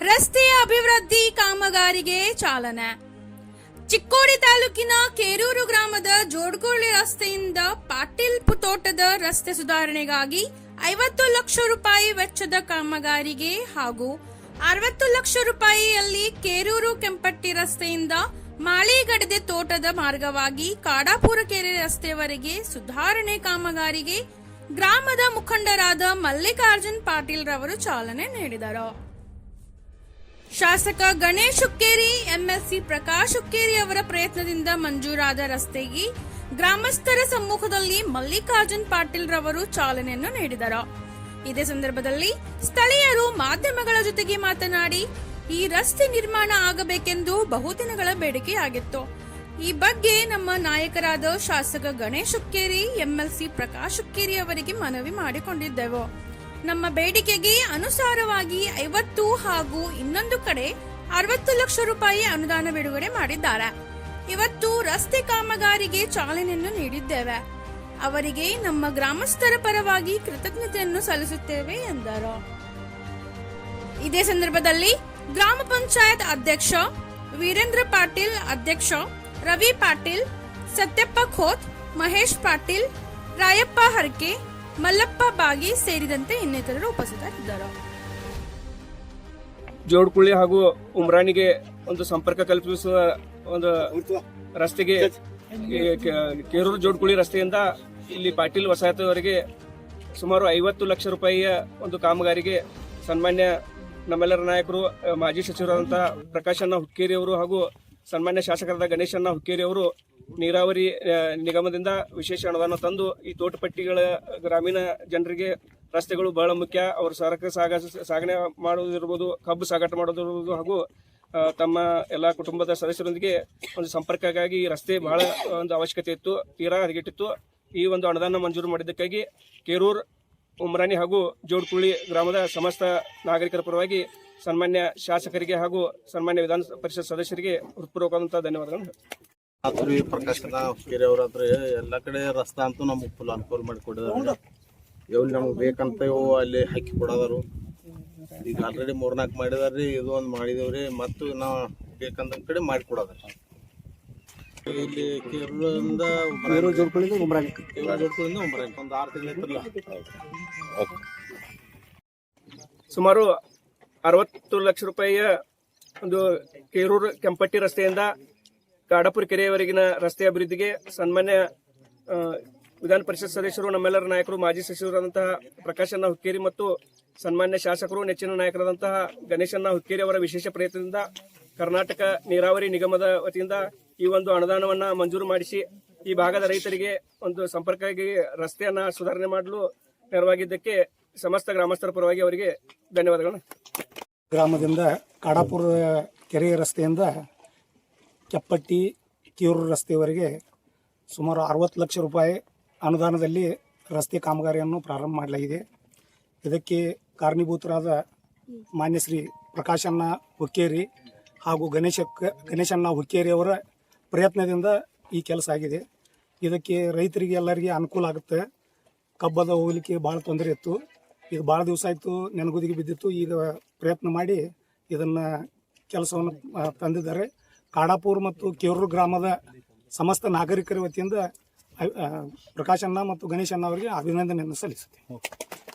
ರಸ್ತೆಯ ಅಭಿವೃದ್ಧಿ ಕಾಮಗಾರಿಗೆ ಚಾಲನೆ. ಚಿಕ್ಕೋಡಿ ತಾಲೂಕಿನ ಕೇರೂರು ಗ್ರಾಮದ ಜೋಡ್ಗೋಳಿ ರಸ್ತೆಯಿಂದ ಪಾಟೀಲ್ ತೋಟದ ರಸ್ತೆ ಸುಧಾರಣೆಗಾಗಿ ಐವತ್ತು ಲಕ್ಷ ರೂಪಾಯಿ ವೆಚ್ಚದ ಕಾಮಗಾರಿಗೆ ಹಾಗೂ ಅರವತ್ತು ಲಕ್ಷ ರೂಪಾಯಿಯಲ್ಲಿ ಕೇರೂರು ಕೆಂಪಟ್ಟಿ ರಸ್ತೆಯಿಂದ ಮಾಳಿಗಡದೆ ತೋಟದ ಮಾರ್ಗವಾಗಿ ಕಾಡಾಪುರ ಕೆರೆ ರಸ್ತೆವರೆಗೆ ಸುಧಾರಣೆ ಕಾಮಗಾರಿಗೆ ಗ್ರಾಮದ ಮುಖಂಡರಾದ ಮಲ್ಲಿಕಾರ್ಜುನ್ ಪಾಟೀಲ್ ರವರು ಚಾಲನೆ ನೀಡಿದರು. ಶಾಸಕ ಗಣೇಶ್ ಹುಕ್ಕೇರಿ, ಎಂಎಸ್ಸಿ ಪ್ರಕಾಶ್ ಹುಕ್ಕೇರಿ ಅವರ ಪ್ರಯತ್ನದಿಂದ ಮಂಜೂರಾದ ರಸ್ತೆಗೆ ಗ್ರಾಮಸ್ಥರ ಸಮ್ಮುಖದಲ್ಲಿ ಮಲ್ಲಿಕಾರ್ಜುನ್ ಪಾಟೀಲ್ ರವರು ಚಾಲನೆಯನ್ನು ನೀಡಿದರು. ಇದೇ ಸಂದರ್ಭದಲ್ಲಿ ಸ್ಥಳೀಯರು ಮಾಧ್ಯಮಗಳ ಜೊತೆಗೆ ಮಾತನಾಡಿ, ಈ ರಸ್ತೆ ನಿರ್ಮಾಣ ಆಗಬೇಕೆಂದು ಬಹುದಿನಗಳ ಬೇಡಿಕೆಯಾಗಿತ್ತು. ಈ ಬಗ್ಗೆ ನಮ್ಮ ನಾಯಕರಾದ ಶಾಸಕ ಗಣೇಶ್ ಹುಕ್ಕೇರಿ, ಎಂಎಲ್ಸಿ ಪ್ರಕಾಶ್ ಹುಕ್ಕೇರಿ ಅವರಿಗೆ ಮನವಿ ಮಾಡಿಕೊಂಡಿದ್ದೆವು. ನಮ್ಮ ಬೇಡಿಕೆಗೆ ಅನುಸಾರವಾಗಿ ಐವತ್ತು ಹಾಗೂ ಇನ್ನೊಂದು ಕಡೆ ಅರವತ್ತು ಲಕ್ಷ ರೂಪಾಯಿ ಅನುದಾನ ಬಿಡುಗಡೆ ಮಾಡಿದ್ದಾರೆ. ಇವತ್ತು ರಸ್ತೆ ಕಾಮಗಾರಿಗೆ ಚಾಲನೆಯನ್ನು ನೀಡಿದ್ದೇವೆ. ಅವರಿಗೆ ನಮ್ಮ ಗ್ರಾಮಸ್ಥರ ಪರವಾಗಿ ಕೃತಜ್ಞತೆಯನ್ನು ಸಲ್ಲಿಸುತ್ತೇವೆ ಎಂದರು. ಇದೇ ಸಂದರ್ಭದಲ್ಲಿ ಗ್ರಾಮ ಪಂಚಾಯತ್ ಅಧ್ಯಕ್ಷ ವೀರೇಂದ್ರ ಪಾಟೀಲ್, ಅಧ್ಯಕ್ಷ ರವಿ ಪಾಟೀಲ್, ಸತ್ಯಪ್ಪ ಖೋತ್, ಮಹೇಶ್ ಪಾಟೀಲ್, ರಾಯಪ್ಪ ಹರ್ಕೆ ಮಲ್ಲಪ್ಪ ಬಾಗಿ ಸೇರಿದಂತೆ ಇನ್ನಿತರರು ಉಪಸ್ಥಿತರಿದ್ದರು. ಜೋಡ್ಕುಳಿ ಹಾಗೂ ಉಮ್ರಾನಿಗೆ ಒಂದು ಸಂಪರ್ಕ ಕಲ್ಪಿಸುವ ಒಂದು ರಸ್ತೆಗೆ ಕೇರೂರು ಜೋಡ್ಕುಳಿ ರಸ್ತೆಯಿಂದ ಇಲ್ಲಿ ಪಾಟೀಲ್ ವಸಾಹತವರೆಗೆ ಸುಮಾರು ಐವತ್ತು ಲಕ್ಷ ರೂಪಾಯಿಯ ಒಂದು ಕಾಮಗಾರಿಗೆ ಸನ್ಮಾನ್ಯ ನಮ್ಮೆಲ್ಲರ ನಾಯಕರು, ಮಾಜಿ ಸಚಿವರಾದಂತಹ ಪ್ರಕಾಶಣ್ಣ ಹುಕ್ಕೇರಿ ಅವರು ಹಾಗೂ ಸನ್ಮಾನ್ಯ ಶಾಸಕರಾದ ಗಣೇಶಣ್ಣ ಹುಕ್ಕೇರಿ ಅವರು ನೀರಾವರಿ ನಿಗಮದಿಂದ ವಿಶೇಷ ಅನುದಾನ ತಂದು ಈ ತೋಟಪಟ್ಟಿಗಳ ಗ್ರಾಮೀಣ ಜನರಿಗೆ ರಸ್ತೆಗಳು ಬಹಳ ಮುಖ್ಯ. ಅವರು ಸರಕು ಸಾಗ, ಸಾಗಣೆ ಮಾಡುವುದಿರ್ಬೋದು, ಕಬ್ಬು ಸಾಗಾಟ ಮಾಡೋದಿರ್ಬೋದು ಹಾಗೂ ತಮ್ಮ ಎಲ್ಲ ಕುಟುಂಬದ ಸದಸ್ಯರೊಂದಿಗೆ ಒಂದು ಸಂಪರ್ಕಕ್ಕಾಗಿ ಈ ರಸ್ತೆ ಬಹಳ ಒಂದು ಅವಶ್ಯಕತೆ ಇತ್ತು, ತೀರಾ ಹದಗೆಟ್ಟಿತ್ತು. ಈ ಒಂದು ಅನುದಾನ ಮಂಜೂರು ಮಾಡಿದ್ದಕ್ಕಾಗಿ ಕೇರೂರ್ ಉಮ್ರಾನಿ ಹಾಗೂ ಜೋಡ್ಕುಳ್ಳಿ ಗ್ರಾಮದ ಸಮಸ್ತ ನಾಗರಿಕರ ಪರವಾಗಿ ಸನ್ಮಾನ್ಯ ಶಾಸಕರಿಗೆ ಹಾಗೂ ಸನ್ಮಾನ್ಯ ವಿಧಾನ ಪರಿಷತ್ ಸದಸ್ಯರಿಗೆ ಹೃತ್ಪೂರ್ವಕವಾದಂಥ ಧನ್ಯವಾದಗಳು. ಆತ್ರಿ ಪ್ರಕಾಶ್ ಕೆರೆ ಅವ್ರ ಹತ್ರ ಎಲ್ಲ ಕಡೆ ರಸ್ತಾ ಅಂತೂ ನಮಗೆ ಫುಲ್ ಅನುಕೂಲ ಮಾಡಿ ಕೊಟ್ಟಿದ್ದಾರೆ. ಎಲ್ಲಿ ನಮಗೆ ಬೇಕಂತ ಇವು ಅಲ್ಲಿ ಹಾಕಿ ಕೊಡೋದಾರು ಈಗ ಆಲ್ರೆಡಿ ಮೂರ್ನಾಲ್ಕು ಮಾಡಿದಾರ್ರಿ ಇದು ಒಂದು ಮಾಡಿದೇವ್ರಿ ಮತ್ತು ನಾವು ಬೇಕಂದ ಕಡೆ ಮಾಡಿ ಕೊಡೋದ್ರಿ. ಇಲ್ಲಿ ಕೇರಳದಿಂದ ಜೋಡ್ಕೊಳ್ಳಿಂದ ಕೇರಳ ಜೋಡ್ಕೊಳ್ಳಿಂದ ಒಂದು ಆರು ತಿಂಗಳು ಸುಮಾರು ಅರವತ್ತು ಲಕ್ಷ ರೂಪಾಯಿಯ ಒಂದು ಕೇರೂರು ಕೆಂಪಟ್ಟಿ ರಸ್ತೆಯಿಂದ ಕಾಡಪುರ ಕೆರೆಯವರೆಗಿನ ರಸ್ತೆ ಅಭಿವೃದ್ಧಿಗೆ ಸನ್ಮಾನ್ಯ ವಿಧಾನ ಪರಿಷತ್ ಸದಸ್ಯರು, ನಮ್ಮೆಲ್ಲರ ನಾಯಕರು, ಮಾಜಿ ಸಚಿವರಾದಂತಹ ಪ್ರಕಾಶಣ್ಣ ಹುಕ್ಕೇರಿ ಮತ್ತು ಸನ್ಮಾನ್ಯ ಶಾಸಕರು, ನೆಚ್ಚಿನ ನಾಯಕರಾದಂತಹ ಗಣೇಶಣ್ಣ ಹುಕ್ಕೇರಿ ಅವರ ವಿಶೇಷ ಪ್ರಯತ್ನದಿಂದ ಕರ್ನಾಟಕ ನೀರಾವರಿ ನಿಗಮದ ವತಿಯಿಂದ ಈ ಒಂದು ಅನುದಾನವನ್ನ ಮಂಜೂರು ಮಾಡಿಸಿ, ಈ ಭಾಗದ ರೈತರಿಗೆ ಒಂದು ಸಂಪರ್ಕವಾಗಿ ರಸ್ತೆಯನ್ನು ಸುಧಾರಣೆ ಮಾಡಲು ನೆರವಾಗಿದ್ದಕ್ಕೆ ಸಮಸ್ತ ಗ್ರಾಮಸ್ಥರ ಪರವಾಗಿ ಅವರಿಗೆ ಧನ್ಯವಾದಗಳು ಗ್ರಾಮದಿಂದ ಕಾಡಾಪುರ ಕೆರೆಯ ರಸ್ತೆಯಿಂದ ಕೆಪ್ಪಟ್ಟಿ ಕೀರೂರು ರಸ್ತೆಯವರೆಗೆ ಸುಮಾರು ಅರವತ್ತು ಲಕ್ಷ ರೂಪಾಯಿ ಅನುದಾನದಲ್ಲಿ ರಸ್ತೆ ಕಾಮಗಾರಿಯನ್ನು ಪ್ರಾರಂಭ ಮಾಡಲಾಗಿದೆ. ಇದಕ್ಕೆ ಕಾರಣೀಭೂತರಾದ ಮಾನ್ಯ ಶ್ರೀ ಪ್ರಕಾಶಣ್ಣ ಹುಕ್ಕೇರಿ ಹಾಗೂ ಗಣೇಶ ಗಣೇಶಣ್ಣ ಹುಕ್ಕೇರಿ ಅವರ ಪ್ರಯತ್ನದಿಂದ ಈ ಕೆಲಸ ಆಗಿದೆ. ಇದಕ್ಕೆ ರೈತರಿಗೆ ಎಲ್ಲರಿಗೆ ಅನುಕೂಲ ಆಗುತ್ತೆ. ಕಬ್ಬದ ಹೋಗಲಿಕ್ಕೆ ಭಾಳ ತೊಂದರೆ ಇತ್ತು. ಇದು ಭಾಳ ದಿವಸ ಆಯಿತು ನೆನಗುದಿಗೆ ಬಿದ್ದಿತ್ತು. ಈಗ ಪ್ರಯತ್ನ ಮಾಡಿ ಇದನ್ನು ಕೆಲಸವನ್ನು ತಂದಿದ್ದಾರೆ. ಕಾಡಾಪುರ್ ಮತ್ತು ಕೇರೂರು ಗ್ರಾಮದ ಸಮಸ್ತ ನಾಗರಿಕರ ವತಿಯಿಂದ ಪ್ರಕಾಶ್ ಅಣ್ಣ ಮತ್ತು ಗಣೇಶಣ್ಣ ಅವರಿಗೆ ಅಭಿನಂದನೆಯನ್ನು ಸಲ್ಲಿಸುತ್ತೇನೆ.